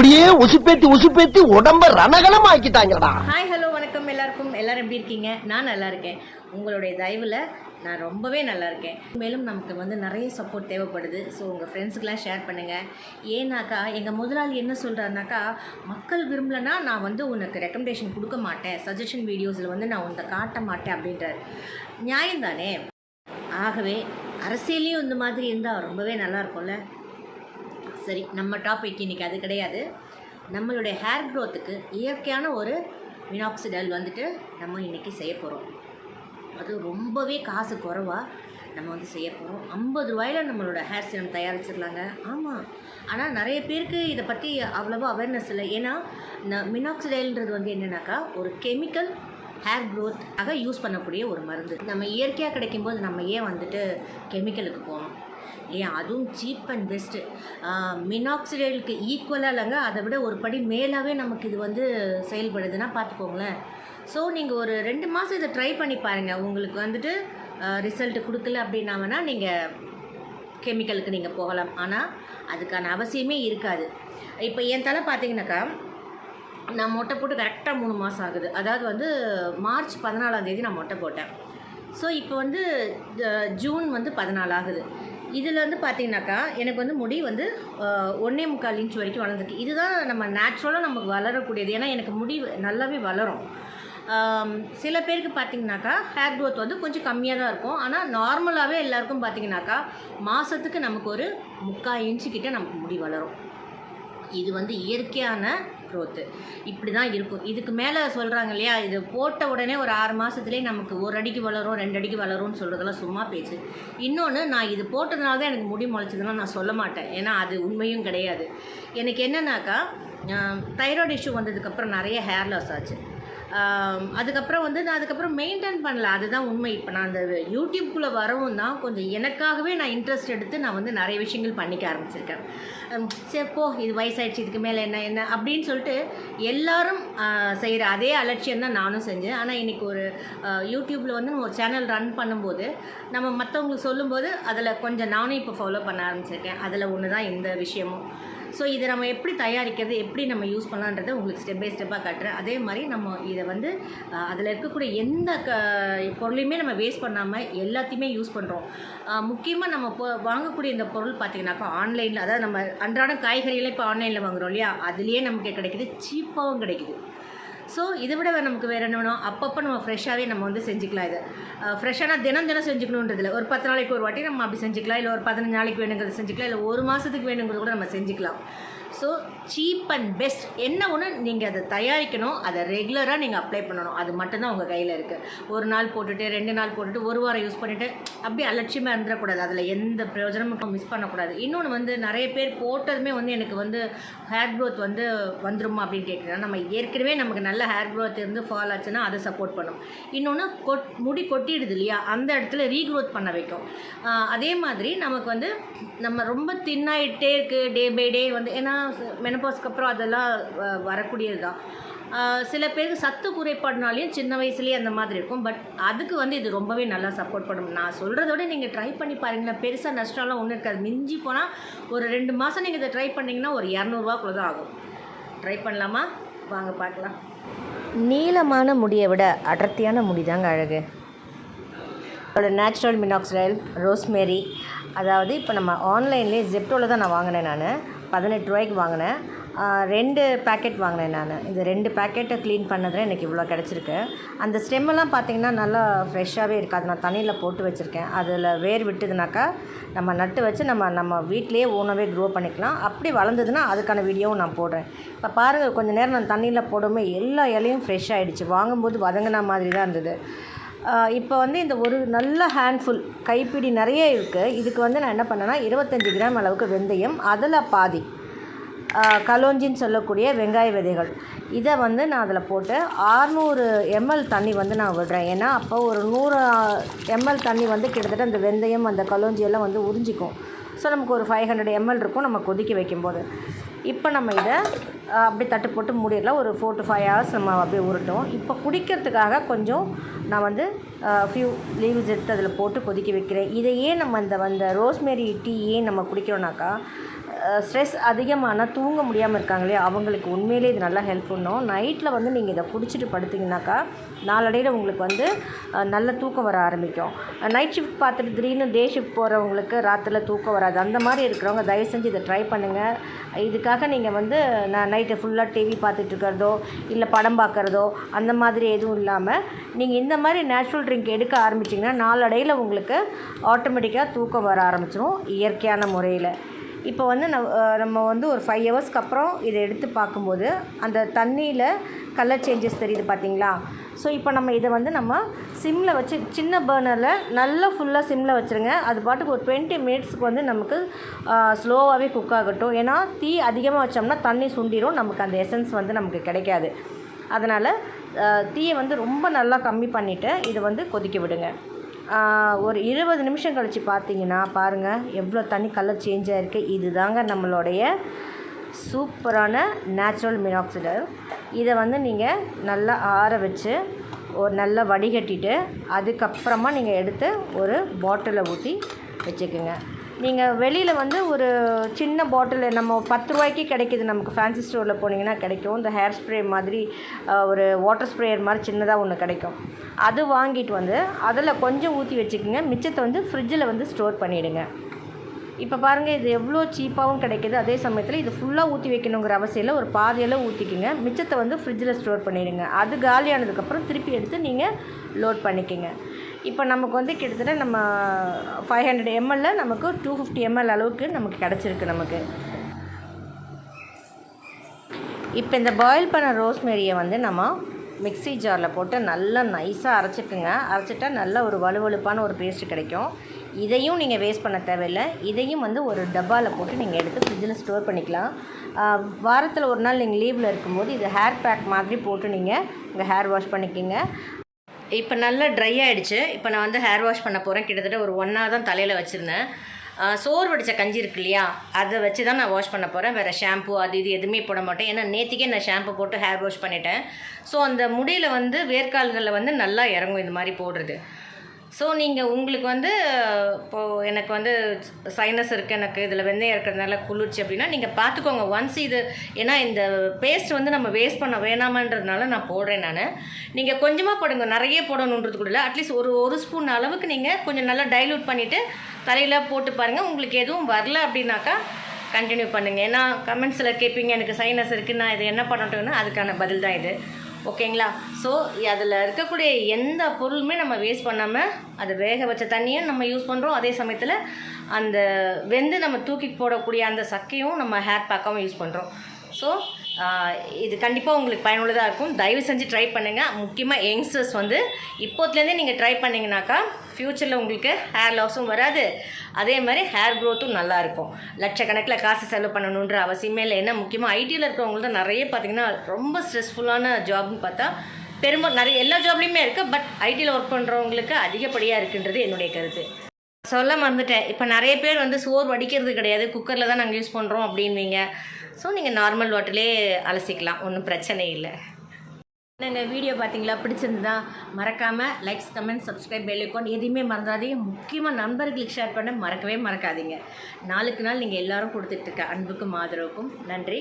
இப்படியே உசுப்பேத்தி உசுப்பேத்தி உடம்ப ரணகலம் ஆக்கிட்டாங்கடா hi hello வணக்கம். எல்லாருக்கும் எல்லாரும் எப்படி இருக்கீங்க? நான் நல்லா இருக்கேன். உங்களுடைய தயவில் நான் ரொம்பவே நல்லா இருக்கேன். மேலும் நமக்கு வந்து நிறைய சப்போர்ட் தேவைப்படுது. ஸோ உங்கள் ஃப்ரெண்ட்ஸுக்கெலாம் ஷேர் பண்ணுங்கள் ஏன்னாக்கா எங்கள் முதலாளி என்ன சொல்கிறாருனாக்கா மக்கள் விரும்பலைன்னா நான் வந்து உனக்கு ரெக்கமெண்டேஷன் கொடுக்க மாட்டேன். சஜஷன் வீடியோஸில் வந்து நான் உன்னை காட்ட மாட்டேன் அப்படின்றார். நியாயம்தானே? ஆகவே அரசியலையும் இந்த மாதிரி இருந்தால் ரொம்பவே நல்லா இருக்கும்ல. சரி நம்ம டாபிக் இன்றைக்கி அது கிடையாது. நம்மளுடைய ஹேர் க்ரோத்துக்கு இயற்கையான ஒரு மினாக்சிடல் வந்துட்டு நம்ம இன்றைக்கி செய்ய போகிறோம் அது ரொம்பவே காசு குறவாக நம்ம வந்து செய்ய போகிறோம் ஐம்பது ரூபாயில் நம்மளோட ஹேர் சீரம் தயாரிச்சிடலாங்க. ஆமாம் ஆனால் நிறைய பேருக்கு இதை பற்றி அவ்வளோவா அவேர்னஸ் இல்லை. ஏன்னா இந்த மினாக்சிடைல்ன்றது வந்து என்னென்னாக்கா ஒரு கெமிக்கல் ஹேர் க்ரோத்தாக யூஸ் பண்ணக்கூடிய ஒரு மருந்து. நம்ம இயற்கையாக கிடைக்கும்போது நம்ம ஏன் வந்துட்டு கெமிக்கலுக்கு போகணும்? ஏன் அதுவும் சீப் அண்ட் பெஸ்ட்டு மினாக்சிடைலுக்கு ஈக்குவலாக இல்லைங்க. அதை விட ஒரு படி மேலாகவே நமக்கு இது வந்து செயல்படுதுன்னா பார்த்துக்கோங்களேன். ஸோ நீங்கள் ஒரு ரெண்டு மாதம் இதை ட்ரை பண்ணி பாருங்கள் உங்களுக்கு வந்துட்டு ரிசல்ட் கொடுக்கல அப்படின்னா வேணால் நீங்கள் கெமிக்கலுக்கு நீங்கள் போகலாம். ஆனால் அதுக்கான அவசியமே இருக்காது. இப்போ என் தலை பார்த்தீங்கன்னாக்கா நான் மொட்டை போட்டு கரெக்டாக மூணு மாதம் ஆகுது. அதாவது வந்து மார்ச் பதினாலாம் தேதி நான் மொட்டை போட்டேன். ஸோ இப்போ வந்து ஜூன் வந்து பதினாலு ஆகுது. இதில் வந்து பார்த்தீங்கன்னாக்கா எனக்கு வந்து முடி வந்து ஒன்றே முக்கால் இன்ச் வரைக்கும் வளர்ந்துருக்கு. இதுதான் நம்ம நேச்சுரலாக நமக்கு வளரக்கூடியது. ஏன்னா எனக்கு முடி நல்லாவே வளரும். சில பேருக்கு பார்த்தீங்கன்னாக்கா ஹேர் க்ரோத் வந்து கொஞ்சம் கம்மியாக தான் இருக்கும். ஆனால் நார்மலாகவே எல்லாருக்கும் பார்த்தீங்கன்னாக்கா மாதத்துக்கு நமக்கு ஒரு முக்கால் இன்ச்சு கிட்டே நமக்கு முடி வளரும். இது வந்து இயற்கையான க்ரோத்து இப்படி தான் இருக்கும். இதுக்கு மேலே சொல்கிறாங்க இல்லையா? இது போட்ட உடனே ஒரு ஆறு மாதத்துலேயே நமக்கு ஒரு அடிக்கு வளரும் ரெண்டு அடிக்கு வளரும்னு சொல்கிறதெல்லாம் சும்மா பேச்சு இன்னொன்று நான் இது போட்டதுனால தான் எனக்கு முடி முளைச்சதுன்னா நான் சொல்ல மாட்டேன். ஏன்னா அது உண்மையும் கிடையாது. எனக்கு என்னன்னாக்கா தைராய்டு இஷ்யூ வந்ததுக்கப்புறம் நிறைய ஹேர் லாஸ் ஆச்சு. அதுக்கப்புறம் வந்து நான் அதுக்கப்புறம் மெயின்டைன் பண்ணல. அதுதான் உண்மை. இப்போ நான் அந்த யூடியூப்குள்ளே வரவும் தான் கொஞ்சம் எனக்காகவே நான் இன்ட்ரெஸ்ட் எடுத்து நான் வந்து நிறைய விஷயங்கள் பண்ணிக்க ஆரம்பிச்சிருக்கேன். சரி போ இது வயசாயிடுச்சு இதுக்கு மேலே என்ன என்ன அப்படின்னு சொல்லிட்டு எல்லாரும் செய்கிற அதே அலட்சியம் தான் நானும் செஞ்சேன். ஆனால் இன்றைக்கி ஒரு யூடியூப்பில் வந்து நம்ம ஒரு சேனல் ரன் பண்ணும்போது நம்ம மற்றவங்களுக்கு சொல்லும்போது அதில் கொஞ்சம் நானும் இப்போ ஃபாலோ பண்ண ஆரம்பிச்சிருக்கேன். அதில் ஒன்று தான் இந்த விஷயமும். ஸோ இதை நம்ம எப்படி தயாரிக்கிறது எப்படி நம்ம யூஸ் பண்ணலான்றதை உங்களுக்கு ஸ்டெப் பை ஸ்டெப்பாக காட்டுறேன். அதே மாதிரி நம்ம இதை வந்து அதில் இருக்கக்கூடிய எந்த க பொருளையுமே நம்ம வேஸ்ட் பண்ணாமல் எல்லாத்தையுமே யூஸ் பண்ணுறோம் முக்கியமாக நம்ம இப்போ வாங்கக்கூடிய இந்த பொருள் பார்த்திங்கனாக்கா ஆன்லைனில் அதாவது நம்ம அன்றாட காய்கறிகளை இப்போ ஆன்லைனில் வாங்குறோம் இல்லையா? அதுலேயே நமக்கு கிடைக்கிது சீப்பாகவும் கிடைக்குது. ஸோ இதை விட நமக்கு வேறு என்ன வேணும்? அப்பப்போ நம்ம ஃப்ரெஷ்ஷாகவே நம்ம வந்து செஞ்சுக்கலாம் இது. ஃப்ரெஷ்ஷான தினம் தினம் செஞ்சுக்கணுன்றதில்ல. ஒரு பத்து நாளைக்கு ஒரு வாட்டி நம்ம அப்படி செஞ்சுக்கலாம். இல்லை ஒரு பதினஞ்சு நாளைக்கு வேணுங்கிறது செஞ்சுக்கலாம். இல்லை ஒரு மாதத்துக்கு வேணுங்கிறது கூட நம்ம செஞ்சுக்கலாம். ஸோ சீப் அண்ட் பெஸ்ட் என்ன ஒன்று நீங்கள் அதை தயாரிக்கணும். அதை ரெகுலராக நீங்கள் அப்ளை பண்ணணும். அது மட்டும்தான் உங்கள் கையில் இருக்குது ஒரு நாள் போட்டுட்டு ரெண்டு நாள் போட்டுட்டு ஒரு வாரம் யூஸ் பண்ணிவிட்டு அப்படியே அலட்சியமாக இருந்துடக்கூடாது. அதில் எந்த பிரயோஜனமும் மிஸ் பண்ணக்கூடாது. இன்னொன்று வந்து நிறைய பேர் போட்டதுமே வந்து எனக்கு வந்து ஹேர் க்ரோத் வந்து வந்துருமா அப்படின்னு கேட்குறாங்க நம்ம ஏற்கனவே நமக்கு நல்ல ஹேர் க்ரோத் இருந்து ஃபால் ஆச்சுன்னா அதை சப்போர்ட் பண்ணும். இன்னொன்று கொட் முடி கொட்டிடுது இல்லையா? அந்த இடத்துல ரீக்ரோத் பண்ண வைக்கும். அதே மாதிரி நமக்கு வந்து நம்ம ரொம்ப தின்னாயிட்டே இருக்குது டே பை டே வந்து ஏன்னா மெனப்பாஸ்க்கு அப்புறம் அதெல்லாம் வ- வரக்கூடியது தான் சில பேருக்கு சத்து குறைபாடுனாலையும் சின்ன வயசுலேயே அந்த மாதிரி இருக்கும். பட் அதுக்கு வந்து இது ரொம்பவே நல்லா சப்போர்ட் பண்ணும். நான் சொல்கிறத விட நீங்கள் ட்ரை பண்ணி பாருங்களேன். பெருசாக நஷ்டம்லாம் ஒன்றும் இருக்காது. மிஞ்சி போனால் ஒரு ரெண்டு மாதம் நீங்கள் இதை ட்ரை பண்ணிங்கன்னா ஒரு இரநூறுவாக்குள்ள தான் ஆகும். ட்ரை பண்ணலாமா? வாங்க பார்க்கலாம். நீளமான முடியை விட அடர்த்தியான முடி தாங்க அழகு. அதோட நேச்சுரல் மினாக்சிடைல் ரோஸ்மேரி அதாவது இப்போ நம்ம ஆன்லைன்லேயே ஜெப்டோவில் தான் நான் வாங்கினேன் நான். பதினெட்டு ரூபாய்க்கு வாங்கினேன். ரெண்டு பேக்கெட் வாங்கினேன் நான். இந்த ரெண்டு பேக்கெட்டை க்ளீன் பண்ணதில் எனக்கு இவ்வளோ கிடச்சிருக்கு. அந்த ஸ்டெம்மெல்லாம் பார்த்திங்கன்னா நல்லா ஃப்ரெஷ்ஷாகவே இருக்குது அது நான் தண்ணியில் போட்டு வச்சுருக்கேன். அதில் வேர் விட்டுதுனாக்கா நம்ம நட்டு வச்சு நம்ம நம்ம வீட்டிலேயே ஓனாகவே க்ரோ பண்ணிக்கலாம். அப்படி வளர்ந்ததுன்னா அதுக்கான வீடியோவும் நான் போடுறேன். இப்போ பாருங்கள் கொஞ்சம் நேரம் நான் தண்ணியில் போடும்போது எல்லா இலையும் ஃப்ரெஷ் ஆகிடுச்சு வாங்கும்போது வதங்கின மாதிரி தான் இருந்தது. இப்போ வந்து இந்த ஒரு நல்ல ஹேண்ட்ஃபுல் கைப்பிடி நிறைய இருக்குது இதுக்கு வந்து நான் என்ன பண்ணேன்னா இருபத்தஞ்சி கிராம் அளவுக்கு வெந்தயம் அதில் பாதி கலோஞ்சின்னு சொல்லக்கூடிய வெங்காய விதைகள். இதை வந்து நான் அதில் போட்டு 600 எம்எல் தண்ணி வந்து நான் விடுறேன். ஏன்னா அப்போ ஒரு நூறு எம்எல் தண்ணி வந்து கிட்டத்தட்ட அந்த வெந்தயம் அந்த கலோஞ்சி எல்லாம் வந்து உறிஞ்சிக்கும். ஸோ நமக்கு ஒரு ஃபைவ் ஹண்ட்ரட் எம்எல் இருக்கும் நம்ம கொதிக்க வைக்கும்போது. இப்போ நம்ம இதை அப்படியே தட்டு போட்டு மூடிடலாம். ஒரு ஃபோர் டு ஃபைவ் ஹவர்ஸ் நம்ம அப்படியே உருட்டும் இப்போ குடிக்கிறதுக்காக கொஞ்சம் நான் வந்து ஃபியூ லீவ்ஸ் எடுத்து அதில் போட்டு கொதிக்க வைக்கிறேன். இதை ஏன் நம்ம இந்த அந்த ரோஸ்மேரி டீ ஏன் நம்ம குடிக்கிறோம்னாக்கா ஸ்ட்ரெஸ் அதிகமானால் தூங்க முடியாமல் இருக்காங்களே அவங்களுக்கு உண்மையிலே இது நல்லா ஹெல்ப் பண்ணும். நைட்டில் வந்து நீங்கள் இதை குடிச்சிட்டு படுத்திங்கனாக்கா நாளடையில் உங்களுக்கு வந்து நல்ல தூக்கம் வர ஆரம்பிக்கும். நைட் ஷிஃப்ட் பார்த்துட்டு திடீர்னு டே ஷிஃப்ட் போகிறவங்களுக்கு ராத்திரில் தூக்கம் வராது. அந்த மாதிரி இருக்கிறவங்க தயவு செஞ்சு இதை ட்ரை பண்ணுங்கள் இதுக்காக நீங்கள் வந்து நான் நைட்டு ஃபுல்லாக டிவி பார்த்துட்டு இருக்கிறதோ இல்லை படம் பார்க்குறதோ அந்த மாதிரி எதுவும் இல்லாமல் நீங்கள் இந்த மாதிரி நேச்சுரல் ட்ரிங்க் எடுக்க ஆரம்பிச்சிங்கன்னா நாளடையில் உங்களுக்கு ஆட்டோமேட்டிக்காக தூக்கம் வர ஆரம்பிச்சிடும் இயற்கையான முறையில். இப்போ வந்து ந நம்ம வந்து ஒரு ஃபைவ் ஹவர்ஸ்க்கு அப்புறம் இதை எடுத்து பார்க்கும்போது அந்த தண்ணியில் கலர் சேஞ்சஸ் தெரியுது பார்த்தீங்களா? ஸோ இப்போ நம்ம இதை வந்து நம்ம சிம்மில் வச்சு சின்ன பர்னரில் நல்லா ஃபுல்லாக சிம்மில் வச்சுருங்க. அது பாட்டுக்கு ஒரு டுவெண்ட்டி மினிட்ஸ்க்கு வந்து நமக்கு ஸ்லோவாகவே குக் ஆகட்டும். ஏன்னா தீ அதிகமாக வச்சோம்னா தண்ணி சுண்டிரும். நமக்கு அந்த எசன்ஸ் வந்து நமக்கு கிடைக்காது. அதனால் தீயை வந்து ரொம்ப நல்லா கம்மி பண்ணிவிட்டு இதை வந்து கொதிக்க விடுங்க. ஒரு இருபது நிமிஷம் கழித்து பார்த்தீங்கன்னா பாருங்கள் எவ்வளோ தண்ணி கலர் சேஞ்ச் ஆகிருக்கு இது தாங்க நம்மளுடைய சூப்பரான நேச்சுரல் மினாக்சிடல் இதை வந்து நீங்கள் நல்லா ஆற வச்சு ஒரு நல்லா வடிகட்டிட்டு அதுக்கப்புறமா நீங்கள் எடுத்து ஒரு பாட்டிலில் ஊற்றி வச்சுக்கோங்க. நீங்கள் வெளியில் வந்து ஒரு சின்ன பாட்டில் நம்ம பத்து ரூபாய்க்கு கிடைக்கிது. நமக்கு ஃபேன்சி ஸ்டோரில் போனீங்கன்னா கிடைக்கும். இந்த ஹேர் ஸ்ப்ரே மாதிரி ஒரு வாட்டர் ஸ்ப்ரேயர் மாதிரி சின்னதாக ஒன்று கிடைக்கும். அது வாங்கிட்டு வந்து அதில் கொஞ்சம் ஊற்றி வச்சுக்கோங்க. மிச்சத்தை வந்து ஃப்ரிட்ஜில் வந்து ஸ்டோர் பண்ணிவிடுங்க இப்போ பாருங்கள் இது எவ்வளோ சீப்பாகவும் கிடைக்கிது. அதே சமயத்தில் இது ஃபுல்லாக ஊற்றி வைக்கணுங்கிற அவசியம் ஒரு பாதியெல்லாம் ஊற்றிக்குங்க மிச்சத்தை வந்து ஃப்ரிட்ஜில் ஸ்டோர் பண்ணிடுங்க. அது காலியானதுக்கப்புறம் திருப்பி எடுத்து நீங்கள் லோட் பண்ணிக்கோங்க. இப்போ நமக்கு வந்து கிட்டத்தட்ட நம்ம ஃபைவ் ஹண்ட்ரட் எம்எல்ல நமக்கு டூ ஃபிஃப்டி எம்எல் அளவுக்கு நமக்கு கிடச்சிருக்கு நமக்கு. இப்போ இந்த பாயில் பண்ண ரோஸ்மேரியை வந்து நம்ம மிக்ஸி ஜாரில் போட்டு நல்லா நைஸாக அரைச்சிக்குங்க. அரைச்சிட்டா நல்ல ஒரு வலுவலுப்பான ஒரு பேஸ்ட் கிடைக்கும். இதையும் நீங்கள் வேஸ்ட் பண்ண தேவையில்லை. இதையும் வந்து ஒரு டப்பாவில் போட்டு நீங்கள் எடுத்து ஃப்ரிட்ஜில் ஸ்டோர் பண்ணிக்கலாம். வாரத்தில் ஒரு நாள் நீங்கள் லீவில் இருக்கும்போது இது ஹேர் பேக் மாதிரி போட்டு நீங்கள் உங்கள் ஹேர் வாஷ் பண்ணிக்கிங்க. இப்போ நல்லா ட்ரை ஆகிடுச்சு இப்போ நான் வந்து ஹேர் வாஷ் பண்ண போகிறேன் கிட்டத்தட்ட ஒரு ஒன் ஹவர் தான் தலையில் வச்சுருந்தேன். சோறு வடித்த கஞ்சி இருக்கு இல்லையா? அதை வச்சு தான் நான் வாஷ் பண்ண போகிறேன் வேறு ஷாம்பு அது இது எதுவுமே போட மாட்டேன். ஏன்னா நேற்றுக்கே நான் ஷாம்பு போட்டு ஹேர் வாஷ் பண்ணிட்டேன். ஸோ அந்த முடியில் வந்து வேர்க்கால்களில் வந்து நல்லா இறங்கும். இந்த மாதிரி போடுறது. ஸோ நீங்கள் உங்களுக்கு வந்து இப்போது எனக்கு வந்து சைனஸ் இருக்குது எனக்கு இதில் வெந்தயம் இருக்கிறதுனால குளிர்ச்சி அப்படின்னா நீங்கள் பார்த்துக்கோங்க ஒன்ஸ் இது ஏன்னா இந்த பேஸ்ட் வந்து நம்ம வேஸ்ட் பண்ண வேணாமன்றதுனால நான் போடுறேன் நான். நீங்கள் கொஞ்சமாக போடுங்க. நிறைய போடணுன்றது கூட இல்லை. அட்லீஸ்ட் ஒரு ஒரு ஸ்பூன் அளவுக்கு நீங்கள் கொஞ்சம் நல்லா டைல்யூட் பண்ணிவிட்டு தலையில் போட்டு பாருங்கள் உங்களுக்கு எதுவும் வரல அப்படின்னாக்கா கண்டினியூ பண்ணுங்கள் ஏன்னா கமெண்ட்ஸில் கேட்பீங்க எனக்கு சைனஸ் இருக்குது நான் இது என்ன பண்ணட்டும்னா அதுக்கான பதில் தான் இது. ஓகேங்களா? ஸோ அதில் இருக்கக்கூடிய எந்த பொருளுமே நம்ம வேஸ்ட் பண்ணாமல் அதை வேக வச்ச தண்ணியை நம்ம யூஸ் பண்ணுறோம் அதே சமயத்தில் அந்த வெந்து நம்ம தூக்கி போடக்கூடிய அந்த சக்கையும் நம்ம ஹேர் பேக்காகவும் யூஸ் பண்ணுறோம் ஸோ இது கண்டிப்பாக உங்களுக்கு பயனுள்ளதாக இருக்கும். தயவு செஞ்சு ட்ரை பண்ணுங்கள் முக்கியமாக யங்ஸ்டர்ஸ் வந்து இப்போத்துலேருந்தே நீங்கள் ட்ரை பண்ணிங்கனாக்கா ஃப்யூச்சரில் உங்களுக்கு ஹேர் லாஸும் வராது. அதே மாதிரி ஹேர் க்ரோத்தும் நல்லாயிருக்கும் லட்சக்கணக்கில் காசு செலவு பண்ணணுன்ற அவசியமே இல்லை. ஏன்னா முக்கியமாக ஐடியில் இருக்கிறவங்களுக்கு தான் நிறைய பார்த்திங்கன்னா ரொம்ப ஸ்ட்ரெஸ்ஃபுல்லான ஜாப்னு பார்த்தா பெரும்பாலும் நிறைய எல்லா ஜாப்லேயுமே இருக்குது பட் ஐடியில் ஒர்க் பண்ணுறவங்களுக்கு அதிகப்படியாக இருக்குன்றது என்னுடைய கருத்து. சொல்ல மறந்துட்டேன். இப்போ நிறைய பேர் வந்து சோறு வடிக்கிறது கிடையாது. குக்கரில் தான் நாங்கள் யூஸ் பண்ணுறோம் அப்படின்வீங்க. ஸோ நீங்கள் நார்மல் வாட்டர்லேயே அலசிக்கலாம். ஒன்றும் பிரச்சனை இல்லை. என்னங்க வீடியோ பார்த்தீங்களா? பிடிச்சிருந்தா மறக்காமல் likes comment subscribe bell icon எதையுமே மறந்துடாதீங்க. முக்கியமாக நண்பர்களுக்கு ஷேர் பண்ண மறக்கவே மறக்காதீங்க. நாளுக்கு நாள் நீங்கள் எல்லோரும் கொடுத்துட்ருக்க அன்புக்கும் ஆதரவுக்கும் நன்றி.